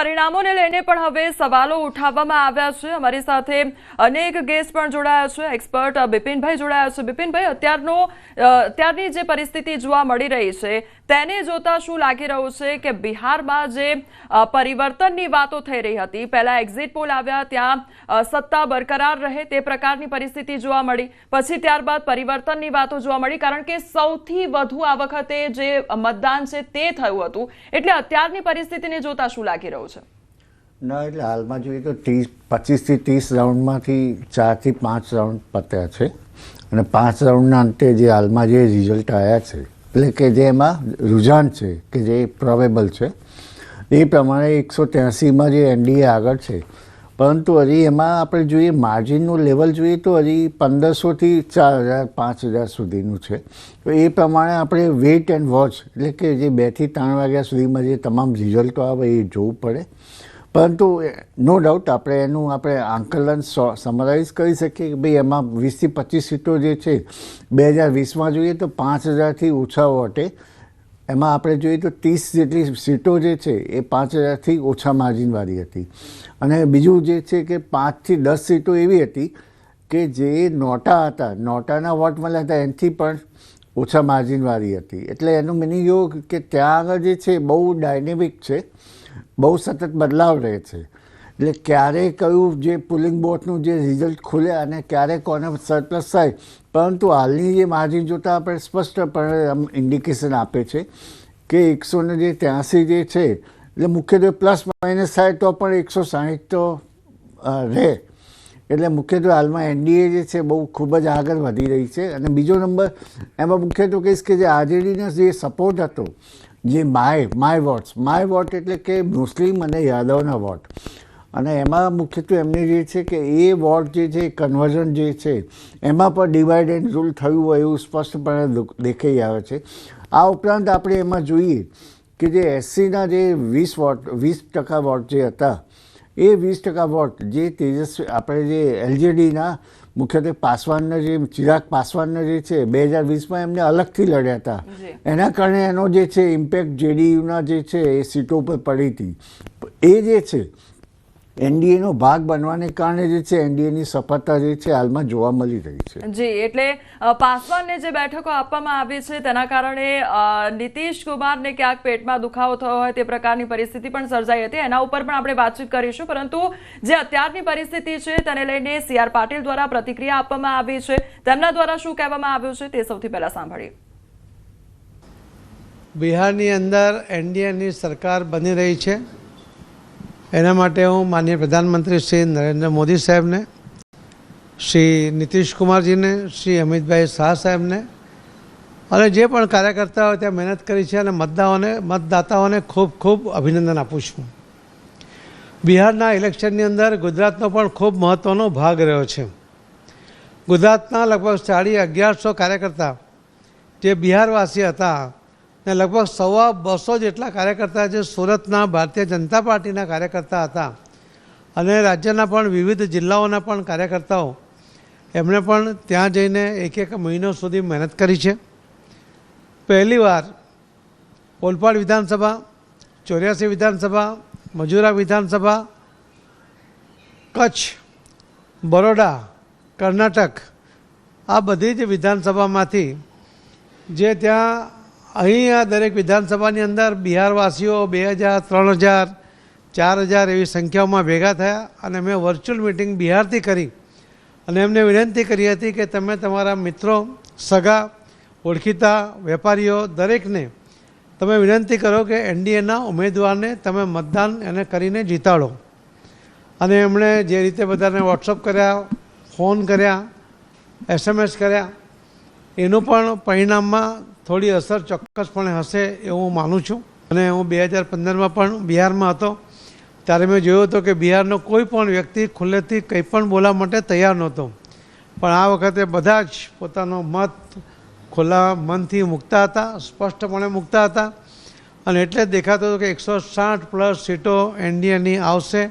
પરિણામોને લઈને પણ હવે સવાલો ઉઠાવવામાં આવ્યા છે. અમારી સાથે અનેક ગેસ્ટ પણ જોડાયા છે. એક્સપર્ટ બિપિનભાઈ જોડાયા છે. બિપિનભાઈ અત્યારનો અ, અત્યારની જે પરિસ્થિતિ જોવા મળી રહી છે તેને જોતા શું લાગી રહ્યું છે કે બિહારમાં જે અ, પરિવર્તનની વાતો થઈ રહી હતી પહેલા એક્ઝિટ પોલ આવ્યા ત્યાં અ, સત્તા બરકરાર રહે તે પ્રકારની પરિસ્થિતિ જોવા મળી. પછી ત્યારબાદ પરિવર્તનની વાતો જોવા મળી કારણ કે સૌથી વધુ આ વખતે જે મતદાન છે તે થયું હતું. એટલે અત્યારની પરિસ્થિતિને જોતા શું લાગી રહ્યું છે? ના, એટલે હાલમાં જોઈએ તો ત્રીસ પચીસથી ત્રીસ રાઉન્ડમાંથી ચારથી પાંચ રાઉન્ડ પત્યા છે. અને પાંચ રાઉન્ડના અંતે જે હાલમાં જે રિઝલ્ટ આવ્યા છે, એટલે કે જે એમાં રુઝાન છે, કે જે પ્રોબેબલ છે, એ પ્રમાણે એકસો ત્યાસીમાં જે એનડીએ આગળ છે પરંતુ હજી એમાં આપણે જોઈએ માર્જિનનું લેવલ જોઈએ તો હજી પંદરસોથી ચાર હજાર, પાંચ હજાર સુધીનું છે. તો એ પ્રમાણે આપણે વેઇટ એન્ડ વોચ એટલે કે જે બેથી ત્રણ વાગ્યા સુધીમાં જે તમામ રિઝલ્ટો આવે એ જોવું પડે. પરંતુ નો ડાઉટ આપણે એનું આપણે આંકલન સમરાઇઝ કરી શકીએ કે ભાઈ એમાં વીસથી પચીસ સીટો જે છે, બે હજાર વીસમાં જોઈએ તો પાંચ હજારથી ઓછા વોટે એમાં આપણે જોઈએ તો ત્રીસ જેટલી સીટો જે છે, એ પાંચ હજારથી ઓછા માર્જિનવાળી હતી. અને બીજું જે છે કે પાંચથી દસ સીટો એવી હતી કે જે નોટા હતા. નોટાના વોટ મળ્યા હતા, એનાથી પણ ઓછા માર્જિનવાળી હતી. એટલે એનું મિનિંગ એવું કે ત્યાં આગળ જે છે, બહુ ડાયનેમિક છે, બહુ સતત બદલાવ રહે છે. એટલે ક્યારે કયું જે પુલિંગ બોટનું જે રિઝલ્ટ ખુલે અને ક્યારે કોને સરપ્લસ થાય, પરંતુ હાલની જે માર્જિન જોતાં આપણે સ્પષ્ટપણે આમ ઇન્ડિકેશન આપે છે કે એકસો ને જે ત્યાંસી જે છે, એટલે મુખ્યત્વે પ્લસ માઇનસ થાય તો પણ એકસો સાહીઠ તો રહે. એટલે મુખ્યત્વે હાલમાં એનડીએ જે છે બહુ ખૂબ જ આગળ વધી રહી છે અને બીજો નંબર એમાં મુખ્યત્વે કહીશ કે જે આરજેડીનો જે સપોર્ટ હતો, જે my my votes, my vote એટલે કે મુસ્લિમ અને યાદવના વોટ અને એમાં મુખ્યત્વે એમની જે છે કે એ વોટ જે છે કન્વર્ઝન જે છે એમાં પણ ડિવાઇડ એન્ડ રૂલ થયું હોય એવું સ્પષ્ટપણે દેખાઈ આવે છે. આ ઉપરાંત આપણે એમાં જોઈએ કે જે એસસીના જે વીસ વોટ વીસ ટકા વોટ જે હતા એ વીસ ટકા વોટ જે તેજસ્વી આપણે જે એલજેડીના મુખ્યત્વે પાસવાનના જે ચિરાગ પાસવાનના જે છે બે હજાર વીસમાં એમને અલગથી લડ્યા હતા. એના કારણે એનો જે છે ઇમ્પેક્ટ જેડીયુના જે છે એ સીટો ઉપર પડી હતી. એ જે છે એનડીએનો ભાગ બનવાને કારણે જે છે એનડીએની સફળતા જે છે હાલમાં જોવા મળી રહી છે. જી એટલે પાસવાનને જે બેઠકો આપવામાં આવી છે તેના કારણે નીતિશ કુમારને ક્યાંક પેટમાં દુખાવો થયો હોય તે પ્રકારની પરિસ્થિતિ પણ સર્જાઈ હતી. એના ઉપર પણ આપણે વાતચીત કરીશું. પરંતુ જે અત્યારની પરિસ્થિતિ છે તેને લઈને સી આર પાટીલ દ્વારા પ્રતિક્રિયા આપવામાં આવી છે. તેમના દ્વારા શું કહેવામાં આવ્યું છે તે સૌથી પહેલા સાંભળીએ. બિહારની અંદર એનડીએની સરકાર બની રહી છે. એના માટે હું માનનીય પ્રધાનમંત્રી શ્રી નરેન્દ્ર મોદી સાહેબને, શ્રી નીતિશ કુમારજીને, શ્રી અમિતભાઈ શાહ સાહેબને અને જે પણ કાર્યકર્તાઓ ત્યાં મહેનત કરી છે અને મતદાઓને મતદાતાઓને ખૂબ ખૂબ અભિનંદન આપું છું. બિહારના ઇલેક્શનની અંદર ગુજરાતનો પણ ખૂબ મહત્ત્વનો ભાગ રહ્યો છે. ગુજરાતના લગભગ સાડી અગિયારસો કાર્યકર્તા જે બિહારવાસી હતા ને લગભગ સવા બસો જેટલા કાર્યકર્તા જે સુરતના ભારતીય જનતા પાર્ટીના કાર્યકર્તા હતા અને રાજ્યના પણ વિવિધ જિલ્લાઓના પણ કાર્યકર્તાઓ, એમણે પણ ત્યાં જઈને એક એક મહિનો સુધી મહેનત કરી છે. પહેલીવાર ઓલપાડ વિધાનસભા, ચોર્યાસી વિધાનસભા, મજૂરા વિધાનસભા, કચ્છ, બરોડા, કર્ણાટક આ બધી જ વિધાનસભામાંથી જે ત્યાં અહીં આ દરેક વિધાનસભાની અંદર બિહારવાસીઓ બે હજાર, ત્રણ હજાર, ચાર હજાર એવી સંખ્યામાં ભેગા થયા અને મેં વર્ચ્યુઅલ મિટિંગ બિહારથી કરી. અને એમને વિનંતી કરી હતી કે તમે તમારા મિત્રો, સગા, ઓળખીતા, વેપારીઓ દરેકને તમે વિનંતી કરો કે એનડીએના ઉમેદવારને તમે મતદાન એને કરીને જીતાડો. અને એમણે જે રીતે બધાને વોટ્સઅપ કર્યા ફોન કર્યા એસએમએસ કર્યા, એનું પણ પરિણામમાં થોડી અસર ચોક્કસપણે હશે એવું હું માનું છું. અને હું બે હજાર પંદરમાં પણ બિહારમાં હતો. ત્યારે મેં જોયું હતું કે બિહારનો કોઈ પણ વ્યક્તિ ખુલ્લેથી કંઈ પણ બોલવા માટે તૈયાર નહોતો. પણ આ વખતે બધા જ પોતાનો મત ખુલ્લા મનથી મૂકતા હતા, સ્પષ્ટપણે મૂકતા હતા. અને એટલે જ દેખાતું હતું કે એકસો સાઠ પ્લસ સીટો એનડીએની આવશે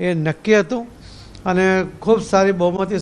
એ નક્કી હતું. અને ખૂબ સારી બહુમતી